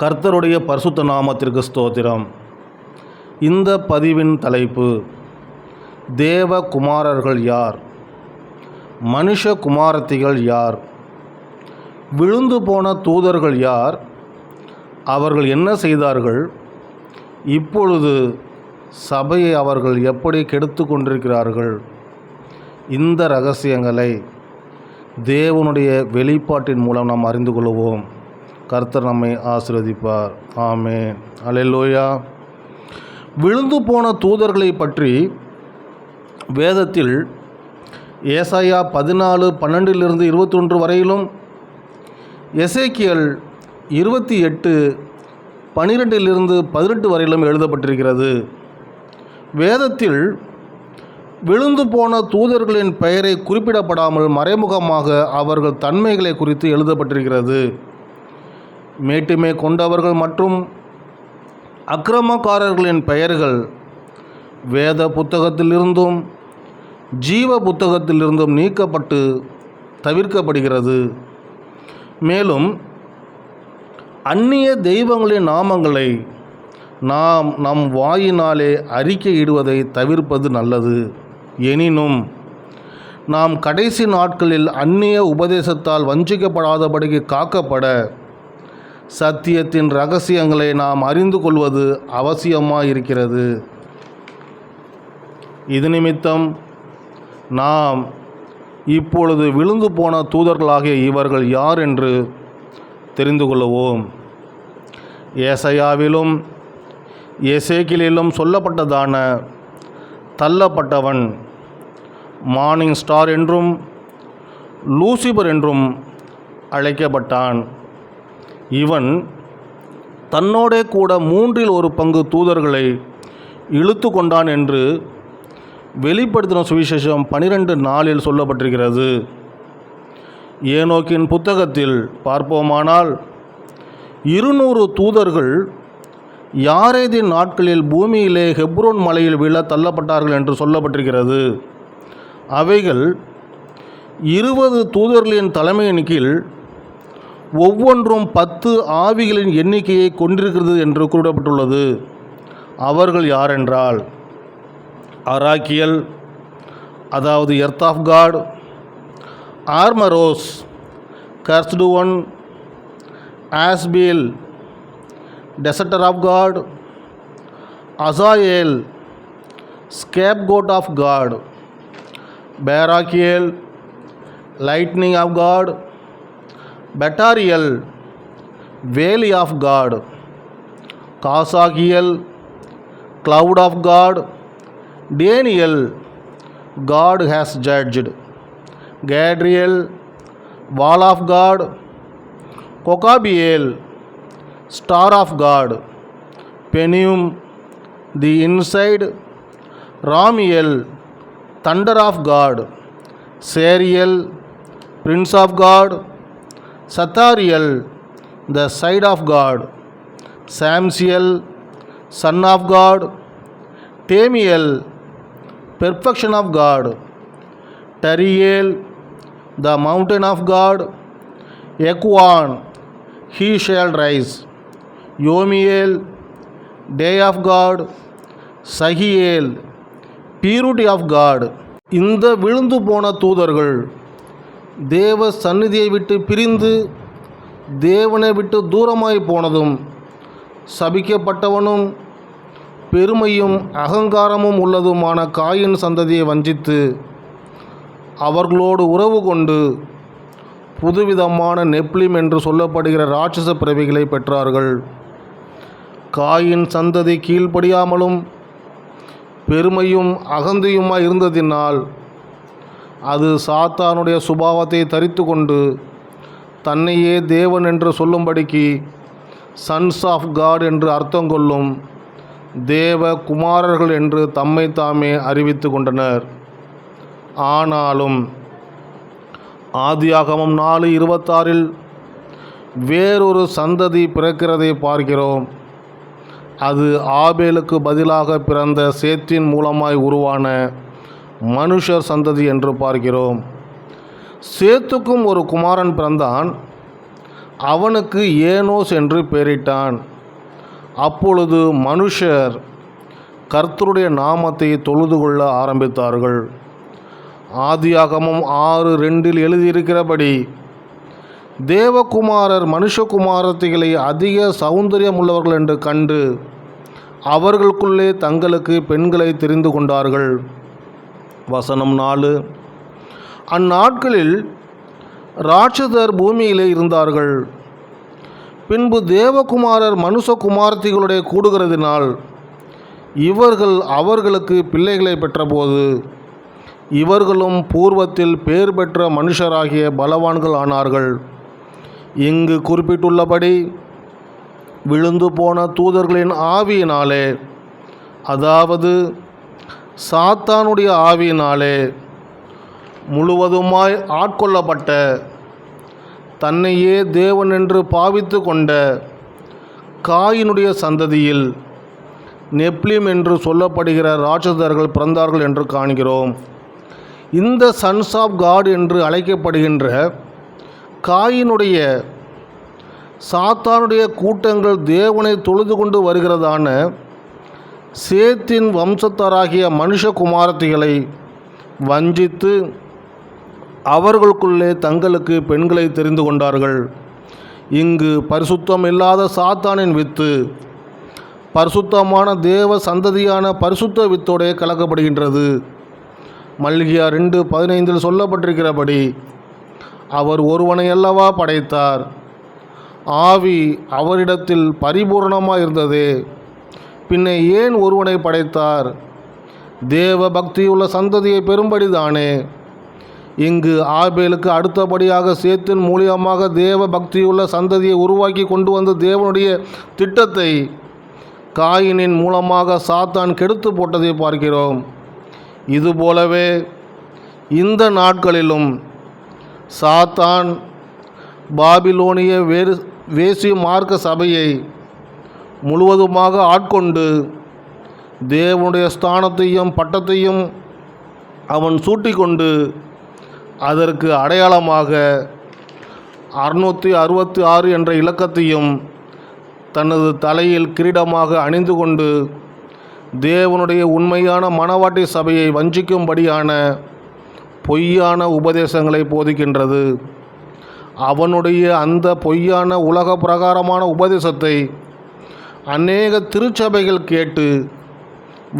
கர்த்தருடைய பரிசுத்த நாமத்திற்கு ஸ்தோத்திரம் இந்த பதிவின் தலைப்பு தேவ குமாரர்கள் யார் மனுஷ குமாரத்திகள் யார் விழுந்து போன தூதர்கள் யார் அவர்கள் என்ன செய்தார்கள் இப்பொழுது சபையை அவர்கள் எப்படி கெடுத்து கொண்டிருக்கிறார்கள் இந்த ரகசியங்களை தேவனுடைய வெளிப்பாட்டின் மூலம் நாம் அறிந்து கொள்வோம் கர்த்தர் நம்மை ஆசிரதிப்பார் ஆமே அலையலோயா விழுந்து போன தூதர்களை பற்றி வேதத்தில் ஏசாயா பதினாலு பன்னெண்டிலிருந்து இருபத்தொன்று வரையிலும் எசேக்கியல் இருபத்தி எட்டு பனிரெண்டிலிருந்து பதினெட்டு வரையிலும் எழுதப்பட்டிருக்கிறது வேதத்தில் விழுந்து போன தூதர்களின் பெயரை குறிப்பிடப்படாமல் மறைமுகமாக அவர்கள் தன்மைகளை குறித்து எழுதப்பட்டிருக்கிறது மேட்டுமை கொண்டவர்கள் மற்றும் அக்கிரமக்காரர்களின் பெயர்கள் வேத புத்தகத்திலிருந்தும் ஜீவ புத்தகத்திலிருந்தும் நீக்கப்பட்டு தவிர்க்கப்படுகிறது மேலும் அந்நிய தெய்வங்களின் நாமங்களை நாம் நம் வாயினாலே அறிக்கையிடுவதை தவிர்ப்பது நல்லது எனினும் நாம் கடைசி நாட்களில் அந்நிய உபதேசத்தால் வஞ்சிக்கப்படாதபடிக்கு காக்கப்பட சத்தியத்தின் ரகசியங்களை நாம் அறிந்து கொள்வது அவசியமாக இருக்கிறது இது நிமித்தம் நாம் இப்பொழுது விழுந்து போன தூதர்களாகிய இவர்கள் யார் என்று தெரிந்து கொள்வோம் ஏசையாவிலும் எசேக்கிலும் சொல்லப்பட்டதான தள்ளப்பட்டவன் மார்னிங் ஸ்டார் என்றும் லூசிபர் என்றும் அழைக்கப்பட்டான் இவன் தன்னோடே கூட மூன்றில் ஒரு பங்கு தூதர்களை இழுத்து கொண்டான் என்று வெளிப்படுத்தின சுவிசேஷம் பனிரெண்டு நாளில் சொல்லப்பட்டிருக்கிறது ஏனோக்கின் புத்தகத்தில் பார்ப்போமானால் இருநூறு தூதர்கள் யாரேதின் நாட்களில் பூமியிலே ஹெப்ரோன் மலையில் விழ தள்ளப்பட்டார்கள் என்று சொல்லப்பட்டிருக்கிறது அவைகள் இருபது தூதர்களின் தலைமையின் கீழ் ஒவ்வொன்றும் பத்து ஆவிகளின் எண்ணிக்கையை கொண்டிருக்கிறது என்று கூறப்பட்டுள்ளது அவர்கள் யாரென்றால் அராக்கியல் அதாவது earth of God Armaros cursed one Asbeel deserter of God அசாயேல் scapegoat of God Baraqiel lightning of God Batarel valley of God காசாகியல் cloud of God, Daniel, God has judged, Gadriel, wall of God, Kokabiel, star of God, Penium, the inside, Ramiel, thunder of God, Sariel, prince of God, Sathariel the side of God சாம்சியல் sun of God தேமியல் perfection of God Turiel the mountain of God Yeqon he shall rise Yomiel day of God Sahiel purity of God இந்த விழுந்து போன தூதர்கள் தேவ சந்நிதியை விட்டு பிரிந்து தேவனை விட்டு தூரமாய் போனதும் சபிக்கப்பட்டவனும் பெருமையும் அகங்காரமும் உள்ளதுமான காயின் சந்ததியை வஞ்சித்து அவர்களோடு உறவு கொண்டு புதுவிதமான நெப்ளிம் என்று சொல்லப்படுகிற ராட்சச பிறவிகளை பெற்றார்கள் காயின் சந்ததி கீழ்ப்படியாமலும் பெருமையும் அகந்தியுமாய் இருந்ததினால் அது சாத்தானுடைய சுபாவத்தை தரித்து கொண்டு தன்னையே தேவன் என்று சொல்லும்படிக்கு சன்ஸ் ஆஃப் காட் என்று அர்த்தம் கொள்ளும் தேவ குமாரர்கள் என்று தம்மை தாமே அறிவித்து கொண்டனர் ஆனாலும் ஆதியாகமம் நாலு இருபத்தாறில் வேறொரு சந்ததி பிறக்கிறதை பார்க்கிறோம் அது ஆபேலுக்கு பதிலாக பிறந்த சேத்தின் மூலமாய் உருவான மனுஷர் சந்ததி என்று பார்க்கிறோம் சேத்துக்கும் ஒரு குமாரன் பிறந்தான் அவனுக்கு ஏனோஸ் என்று பெயரிட்டான் அப்பொழுது மனுஷர் கர்த்தருடைய நாமத்தை தொழுது கொள்ள ஆரம்பித்தார்கள் ஆதியாகமும் ஆறு ரெண்டில் எழுதியிருக்கிறபடி தேவகுமாரர் மனுஷகுமாரத்திகளை அதிக சௌந்தரியம் உள்ளவர்கள் என்று கண்டு அவர்களுக்குள்ளே தங்களுக்கு பெண்களை தெரிந்து கொண்டார்கள் வசனம் நாலு அந்நாட்களில் ராட்சதர் பூமியிலே இருந்தார்கள் பின்பு தேவகுமாரர் மனுஷகுமார்த்திகளுடைய கூடுகிறதினால் இவர்கள் அவர்களுக்கு பிள்ளைகளை பெற்றபோது இவர்களும் பூர்வத்தில் பேர் பெற்ற மனுஷராகிய பலவான்கள் ஆனார்கள் இங்கு குறிப்பிட்டுள்ளபடி விழுந்து போன தூதர்களின் ஆவியினாலே அதாவது சாத்தானுடைய ஆவியினாலே முழுவதுமாய் ஆட்கொள்ளப்பட்ட தன்னையே தேவன் என்று பாவித்து கொண்ட காயினுடைய சந்ததியில் நெப்லிம் என்று சொல்லப்படுகிற ராட்சதர்கள் பிறந்தார்கள் என்று காண்கிறோம் இந்த சன்ஸ் ஆஃப் காட் என்று அழைக்கப்படுகின்ற காயினுடைய சாத்தானுடைய கூட்டங்கள் தேவனை தொழுது கொண்டு வருகிறதான சேத்தின் வம்சத்தராகிய மனுஷகுமாரத்திகளை வஞ்சித்து அவர்களுக்குள்ளே தங்களுக்கு பெண்களை தெரிந்து கொண்டார்கள் இங்கு பரிசுத்தம் இல்லாத சாத்தானின் வித்து பரிசுத்தமான தேவ சந்ததியான பரிசுத்த வித்தோடே கலக்கப்படுகின்றது மல்கியா ரெண்டு பதினைந்தில் சொல்லப்பட்டிருக்கிறபடி அவர் ஒருவனை அல்லவா படைத்தார் ஆவி அவரிடத்தில் பரிபூர்ணமாக இருந்ததே பின்னே ஏன் ஒருவனை படைத்தார் தேவ பக்தியுள்ள சந்ததியை பெரும்படிதானே இங்கு ஆபேலுக்கு அடுத்தபடியாக சேத்தின் மூலியமாக தேவ பக்தியுள்ள சந்ததியை உருவாக்கி கொண்டு வந்த தேவனுடைய திட்டத்தை காயினின் மூலமாக சாத்தான் கெடுத்து போட்டதை பார்க்கிறோம் இதுபோலவே இந்த நாட்களிலும் சாத்தான் பாபிலோனிய வேறு வேசி மார்க்க சபையை முழுவதுமாக ஆட்கொண்டு தேவனுடைய ஸ்தானத்தையும் பட்டத்தையும் அவன் சூட்டிக்கொண்டு அதற்கு அடையாளமாக அறுநூற்றி அறுபத்தி ஆறு என்ற இலக்கத்தையும் தனது தலையில் கிரீடமாக அணிந்து கொண்டு தேவனுடைய உண்மையான மனவாட்டி சபையை வஞ்சிக்கும்படியான பொய்யான உபதேசங்களை போதிக்கின்றது அவனுடைய அந்த பொய்யான உலக பிரகாரமான உபதேசத்தை அநேக திருச்சபைகள் கேட்டு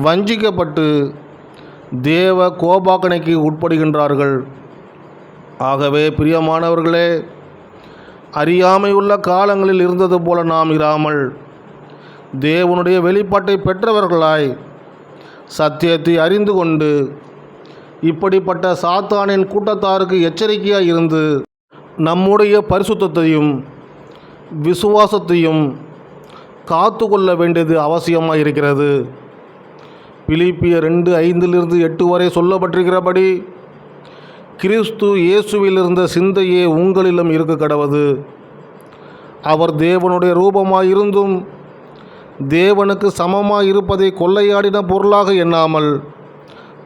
வஞ்சிக்கப்பட்டு தேவ கோபாக்கணைக்கு உட்படுகின்றார்கள் ஆகவே பிரியமானவர்களே அறியாமை உள்ள காலங்களில் இருந்தது போல நாம் இராமல் தேவனுடைய வெளிப்பாட்டை பெற்றவர்களாய் சத்தியத்தை அறிந்து கொண்டு இப்படிப்பட்ட சாத்தானின் கூட்டத்தாருக்கு எச்சரிக்கையாக இருந்து நம்முடைய பரிசுத்தையும் விசுவாசத்தையும் காத்து கொள்ள வேண்டியது அவசியமாக இருக்கிறது பிலிப்பிய ரெண்டு ஐந்திலிருந்து எட்டு வரை சொல்லப்பட்டிருக்கிறபடி கிறிஸ்து இயேசுவில் இருந்த சிந்தையே உங்களிலும் இருக்க கடவுது அவர் தேவனுடைய ரூபமாக இருந்தும் தேவனுக்கு சமமாக இருப்பதை கொள்ளையாடின பொருளாக எண்ணாமல்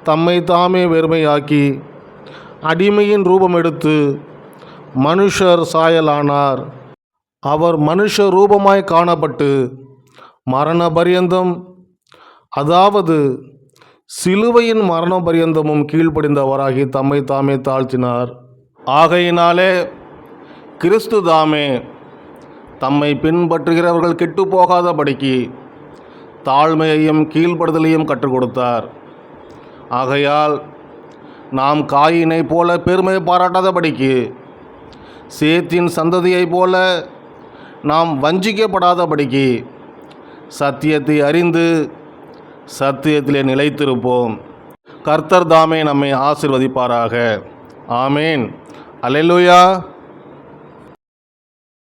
தம்மை தாமே வெறுமையாக்கி அடிமையின் ரூபம் எடுத்து மனுஷர் சாயலானார் அவர் மனுஷ ரூபமாய் காணப்பட்டு மரண பரியந்தம் அதாவது சிலுவையின் மரண பரியந்தமும் கீழ்ப்படிந்தவராகி தம்மை தாமே தாழ்த்தினார் ஆகையினாலே கிறிஸ்து தாமே தம்மை பின்பற்றுகிறவர்கள் கெட்டு போகாதபடிக்கு தாழ்மையையும் கீழ்ப்படுதலையும் கற்றுக் கொடுத்தார் ஆகையால் நாம் காயினை போல பெருமை பாராட்டாதபடிக்கு சேத்தின் சந்ததியைப் போல நாம் வஞ்சிக்கப்படாதபடிக்கு சத்தியத்தை அறிந்து சத்தியத்திலே நிலைத்திருப்போம் கர்த்தர் தாமே நம்மை ஆசிர்வதிப்பாராக ஆமேன் அலெலுயா